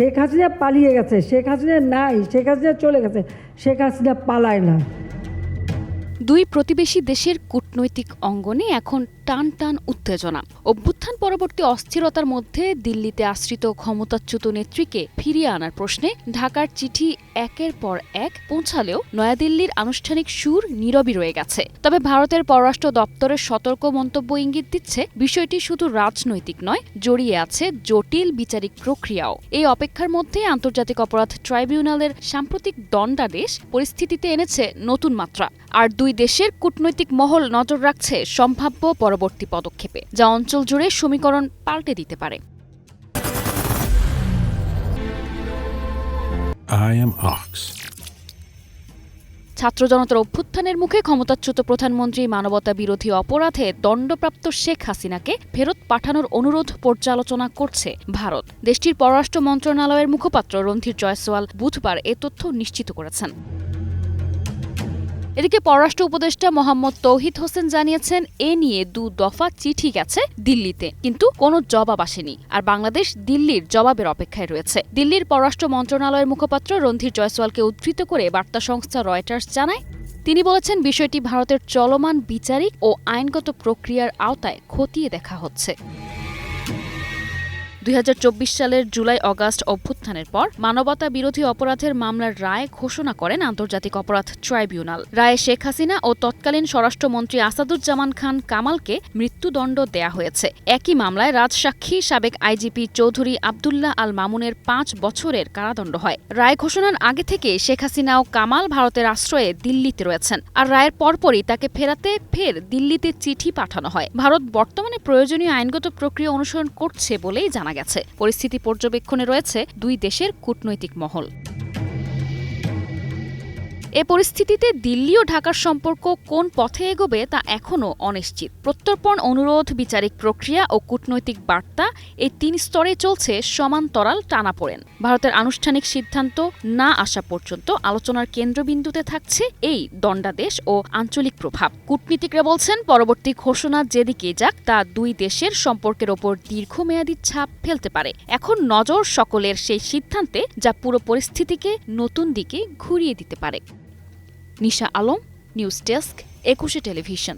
শেখ হাসিনা পালিয়ে গেছে, শেখ হাসিনা নাই, শেখ হাসিনা চলে গেছে, শেখ হাসিনা পালায় না। দুই প্রতিবেশী দেশের কূটনৈতিক অঙ্গনে এখন টান টান উত্তেজনা। অভ্যুত্থান পরবর্তী অস্থিরতার মধ্যে দিল্লিতে আশ্রিত ক্ষমতাচ্যুত নেত্রীকে ফিরিয়ে আনার প্রশ্নে ঢাকার চিঠি একের পর এক পৌঁছালেও নয়াদিল্লির আনুষ্ঠানিক সুর নীরবই রয়ে গেছে। তবে ভারতের পররাষ্ট্র দপ্তরের সতর্ক মন্তব্য ইঙ্গিত দিচ্ছে, বিষয়টি শুধু রাজনৈতিক নয়, জড়িয়ে আছে জটিল বিচারিক প্রক্রিয়াও। এই অপেক্ষার মধ্যে আন্তর্জাতিক অপরাধ ট্রাইব্যুনালের সাম্প্রতিক দণ্ডাদেশ পরিস্থিতিতে এনেছে নতুন মাত্রা। আর দুই দেশের কূটনৈতিক মহল নজর রাখছে সম্ভাব্য পরবর্তী পদক্ষেপে যা অঞ্চল জুড়ে সমীকরণ পাল্টে দিতে পারে. ছাত্র জনতার অভ্যুত্থানের মুখে ক্ষমতাচ্যুত প্রধানমন্ত্রী মানবতা বিরোধী অপরাধে দণ্ডপ্রাপ্ত শেখ হাসিনাকে ফেরত পাঠানোর অনুরোধ পর্যালোচনা করছে ভারত। দেশটির পররাষ্ট্র মন্ত্রণালয়ের মুখপাত্র রণধীর জয়সওয়াল বুধবার এ তথ্য নিশ্চিত করেছেন। এদিকে পররাষ্ট্র উপদেষ্টা মোহাম্মদ তৌহিদ হোসেন জানিয়েছেন, এ নিয়ে দু দফা চিঠি গেছে দিল্লিতে, কিন্তু কোনো জবাব আসেনি। আর বাংলাদেশ দিল্লির জবাবের অপেক্ষায় রয়েছে। দিল্লির পররাষ্ট্র মন্ত্রণালয়ের মুখপাত্র রণধীর জয়সওয়ালকে উদ্ধৃত করে বার্তা সংস্থা রয়টার্স জানায়, তিনি বলেছেন, বিষয়টি ভারতের চলমান বিচারিক ও আইনগত প্রক্রিয়ার আওতায় খতিয়ে দেখা হচ্ছে। দুই হাজার চব্বিশ সালের জুলাই অগাস্ট অভ্যুত্থানের পর মানবতা বিরোধী অপরাধের মামলার রায় ঘোষণা করেন আন্তর্জাতিক অপরাধ ট্রাইব্যুনাল। রায়ে শেখ হাসিনা ও তৎকালীন স্বরাষ্ট্রমন্ত্রী আসাদুজ্জামান খান কামালকে মৃত্যুদণ্ড দেয়া হয়েছে। একই মামলায় রাজসাক্ষী সাবেক আইজিপি চৌধুরী আবদুল্লাহ আল মামুনের পাঁচ বছরের কারাদণ্ড হয়। রায় ঘোষণার আগে থেকে শেখ হাসিনা ও কামাল ভারতের আশ্রয়ে দিল্লিতে রয়েছেন। আর রায়ের পরপরই তাকে ফেরাতে ফের দিল্লিতে চিঠি পাঠানো হয়। ভারত বর্তমানে প্রয়োজনীয় আইনগত প্রক্রিয়া অনুসরণ করছে বলেই জানা গেছে। পরিস্থিতি পর্যবেক্ষণে রয়েছে দুই দেশের কূটনৈতিক মহল। এ পরিস্থিতিতে দিল্লি ও ঢাকার সম্পর্ক কোন পথে এগোবে তা এখনও অনিশ্চিত। প্রত্যর্পণ, অনুরোধ, বিচারিক প্রক্রিয়া ও কূটনৈতিক বার্তা এই তিন স্তরে চলছে সমান্তরাল টানাপোড়েন। ভারতের আনুষ্ঠানিক সিদ্ধান্ত না আসা পর্যন্ত আলোচনার কেন্দ্রবিন্দুতে থাকছে এই দণ্ডাদেশ ও আঞ্চলিক প্রভাব। কূটনীতিকরা বলছেন, পরবর্তী ঘোষণা যেদিকে যাক তা দুই দেশের সম্পর্কের ওপর দীর্ঘমেয়াদী ছাপ ফেলতে পারে। এখন নজর সকলের সেই সিদ্ধান্তে যা পুরো পরিস্থিতিকে নতুন দিকে ঘুরিয়ে দিতে পারে। Nisha Alam news desk Ekushey television.